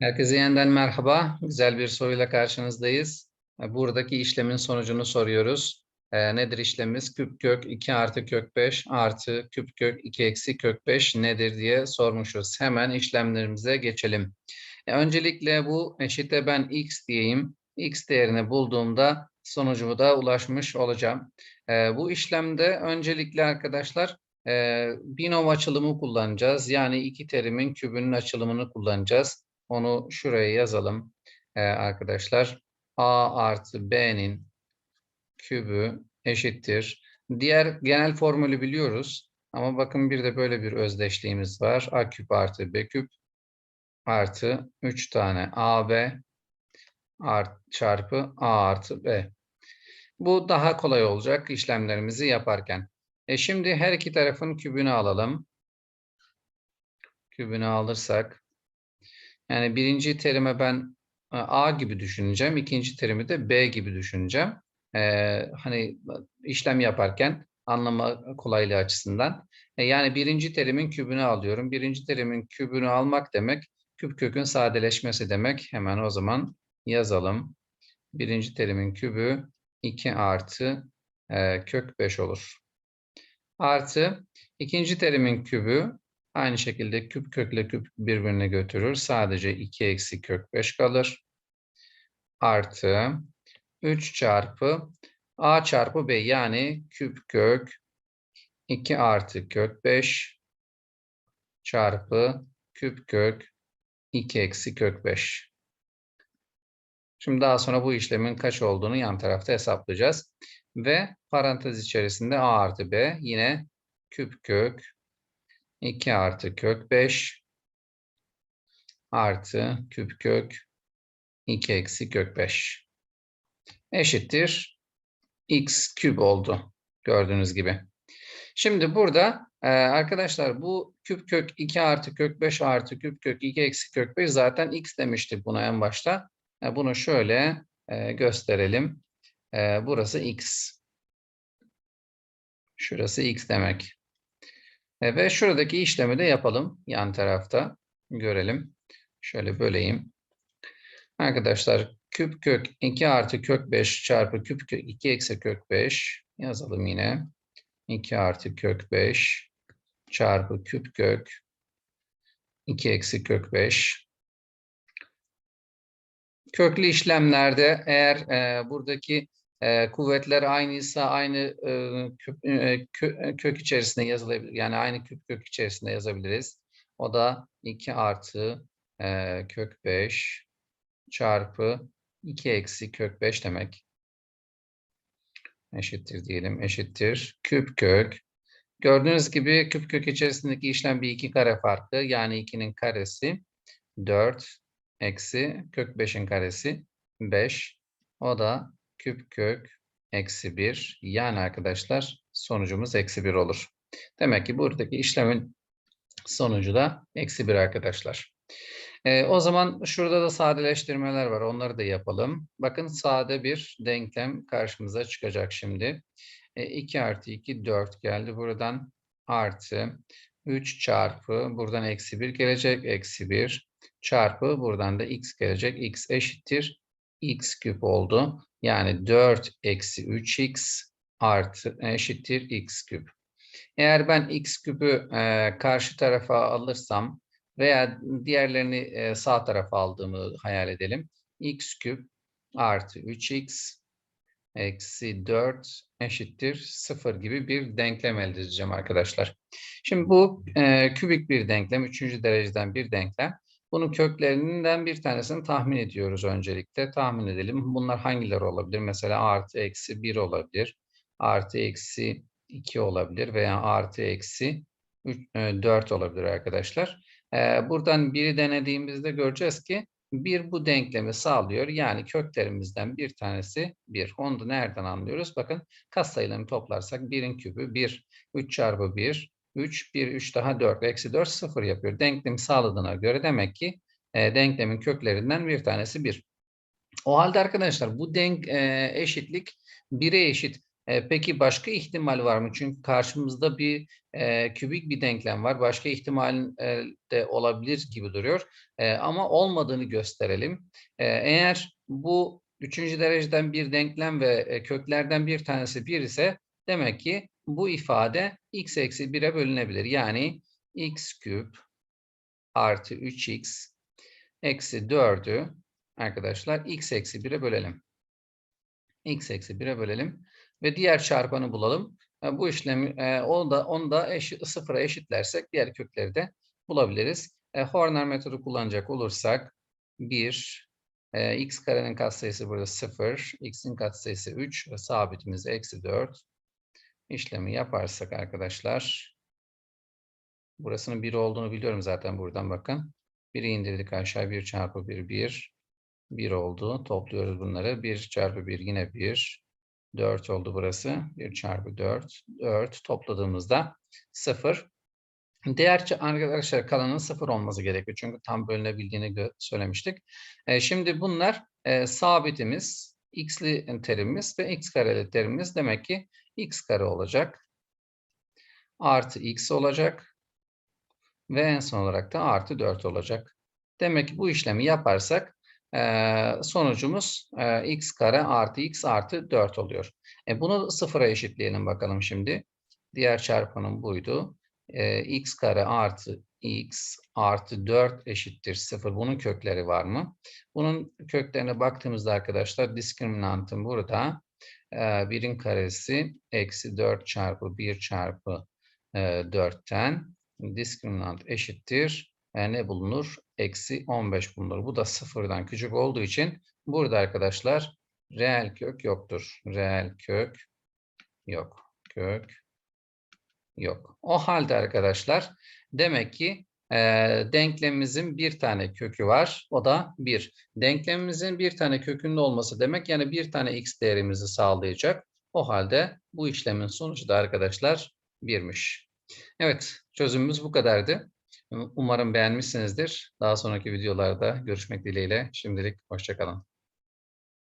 Herkese yeniden merhaba. Güzel bir soruyla karşınızdayız. E, Buradaki işlemin sonucunu soruyoruz. E, nedir işlemimiz? Küp kök 2 artı kök 5 artı küp kök 2 eksi kök 5 nedir diye sormuşuz. Hemen işlemlerimize geçelim. E, öncelikle bu eşite ben x diyeyim. x değerini bulduğumda sonucumu da ulaşmış olacağım. Bu işlemde öncelikle arkadaşlar e, binom açılımı kullanacağız. Yani iki terimin kübünün açılımını kullanacağız. Onu şuraya yazalım ee, arkadaşlar. A artı B'nin kübü eşittir. Diğer genel formülü biliyoruz. Ama bakın bir de böyle bir özdeşliğimiz var. A küp artı B küp artı 3 tane AB art, çarpı A artı B. Bu daha kolay olacak işlemlerimizi yaparken. E şimdi her iki tarafın kübünü alalım. Kübünü alırsak yani birinci terime ben e, A gibi düşüneceğim. ikinci terimi de B gibi düşüneceğim. Ee, hani işlem yaparken anlama kolaylığı açısından. E, yani birinci terimin kübünü alıyorum. Birinci terimin kübünü almak demek küp kökün sadeleşmesi demek. Hemen o zaman yazalım. Birinci terimin kübü 2 artı e, kök 5 olur. Artı ikinci terimin kübü Aynı şekilde küp kökle küp birbirine götürür. Sadece 2 eksi kök 5 kalır. Artı 3 çarpı a çarpı b yani küp kök 2 artı kök 5 çarpı küp kök 2 eksi kök 5. Şimdi daha sonra bu işlemin kaç olduğunu yan tarafta hesaplayacağız. Ve parantez içerisinde a artı b yine küp kök 2 artı kök 5 artı küp kök 2 eksi kök 5 eşittir x küp oldu gördüğünüz gibi. Şimdi burada e, arkadaşlar bu küp kök 2 artı kök 5 artı küp kök 2 eksi kök 5 zaten x demiştik buna en başta. E, bunu şöyle e, gösterelim. Burası x. Şurası x demek. E, ve şuradaki işlemi de yapalım yan tarafta. Görelim. Şöyle böleyim. Arkadaşlar küp kök 2 artı kök 5 çarpı küp kök 2 eksi kök 5 yazalım yine. 2 artı kök 5 çarpı küp kök 2 eksi kök 5. Köklü işlemlerde eğer e, buradaki e, kuvvetler aynıysa aynı e, küp, e, kö, kök içerisinde yazılabilir. Yani aynı küp kök içerisinde yazabiliriz. O da 2 artı e, kök 5 çarpı 2 eksi kök 5 demek. Eşittir diyelim. Eşittir. Küp kök. Gördüğünüz gibi küp kök içerisindeki işlem bir iki kare farkı. Yani 2'nin karesi 4 eksi kök 5'in karesi 5. O da küp kök eksi 1. Yani arkadaşlar sonucumuz eksi 1 olur. Demek ki buradaki işlemin sonucu da eksi 1 arkadaşlar. Ee, o zaman şurada da sadeleştirmeler var. Onları da yapalım. Bakın sade bir denklem karşımıza çıkacak şimdi. E, 2 artı 2 4 geldi. Buradan artı 3 çarpı buradan eksi 1 gelecek. Eksi 1 çarpı buradan da x gelecek. x eşittir. X küp oldu. Yani 4 eksi 3x artı eşittir x küp. Eğer ben x küpü e, karşı tarafa alırsam veya diğerlerini e, sağ tarafa aldığımı hayal edelim. x küp artı 3x eksi 4 eşittir 0 gibi bir denklem elde edeceğim arkadaşlar. Şimdi bu e, kübik bir denklem, üçüncü dereceden bir denklem. Bunun köklerinden bir tanesini tahmin ediyoruz öncelikle. Tahmin edelim. Bunlar hangileri olabilir? Mesela artı eksi 1 olabilir. Artı eksi 2 olabilir veya artı eksi 4 e, olabilir arkadaşlar. E, buradan biri denediğimizde göreceğiz ki bir bu denklemi sağlıyor. Yani köklerimizden bir tanesi 1. Onu da nereden anlıyoruz? Bakın katsayılarını toplarsak 1'in kübü 1, 3 çarpı 1, 3, 1, 3 daha 4, eksi 4, 0 yapıyor. Denklemi sağladığına göre demek ki e, denklemin köklerinden bir tanesi 1. O halde arkadaşlar bu denk e, eşitlik 1'e eşit. Eee, peki başka ihtimal var mı? Çünkü karşımızda bir, eee, kübik bir denklem var. Başka ihtimal, eee, de olabilir gibi duruyor. Eee, ama olmadığını gösterelim. Eee, eğer bu 3. dereceden bir denklem ve, eee, köklerden bir tanesi 1 ise demek ki bu ifade x eksi 1'e bölünebilir. Yani x küp artı 3x eksi 4'ü arkadaşlar x eksi 1'e bölelim. x eksi 1'e bölelim ve diğer çarpanı bulalım. E, bu işlemi e, onu da onu da eşit, sıfıra eşitlersek diğer kökleri de bulabiliriz. E, Horner metodu kullanacak olursak 1 e, x karenin katsayısı burada 0, x'in katsayısı 3 ve sabitimiz eksi 4. İşlemi yaparsak arkadaşlar burasının 1 olduğunu biliyorum zaten buradan bakın. 1'i indirdik aşağı 1 çarpı 1 1. 1 oldu. Topluyoruz bunları. 1 çarpı 1 yine 1. 4 oldu burası. 1 çarpı 4. 4 topladığımızda 0. Diğer arkadaşlar kalanın 0 olması gerekiyor. Çünkü tam bölünebildiğini söylemiştik. E, şimdi bunlar e, sabitimiz, x'li terimimiz ve x kareli terimimiz. Demek ki x kare olacak. Artı x olacak. Ve en son olarak da artı 4 olacak. Demek ki bu işlemi yaparsak eee, sonucumuz eee, x kare artı x artı 4 oluyor. E, bunu sıfıra eşitleyelim bakalım şimdi. Diğer çarpanım buydu. Eee, x kare artı x artı 4 eşittir 0. Bunun kökleri var mı? Bunun köklerine baktığımızda arkadaşlar diskriminantım burada. Eee, birin karesi eksi 4 çarpı 1 çarpı eee, 4'ten diskriminant eşittir. E, ne bulunur? Eksi 15 bulunur. Bu da sıfırdan küçük olduğu için burada arkadaşlar reel kök yoktur. Reel kök yok. Kök yok. O halde arkadaşlar demek ki e, denklemimizin bir tane kökü var. O da 1. Denklemimizin bir tane kökünün olması demek yani bir tane x değerimizi sağlayacak. O halde bu işlemin sonucu da arkadaşlar 1'miş. Evet, çözümümüz bu kadardı. Umarım beğenmişsinizdir. Daha sonraki videolarda görüşmek dileğiyle. Şimdilik hoşça kalın.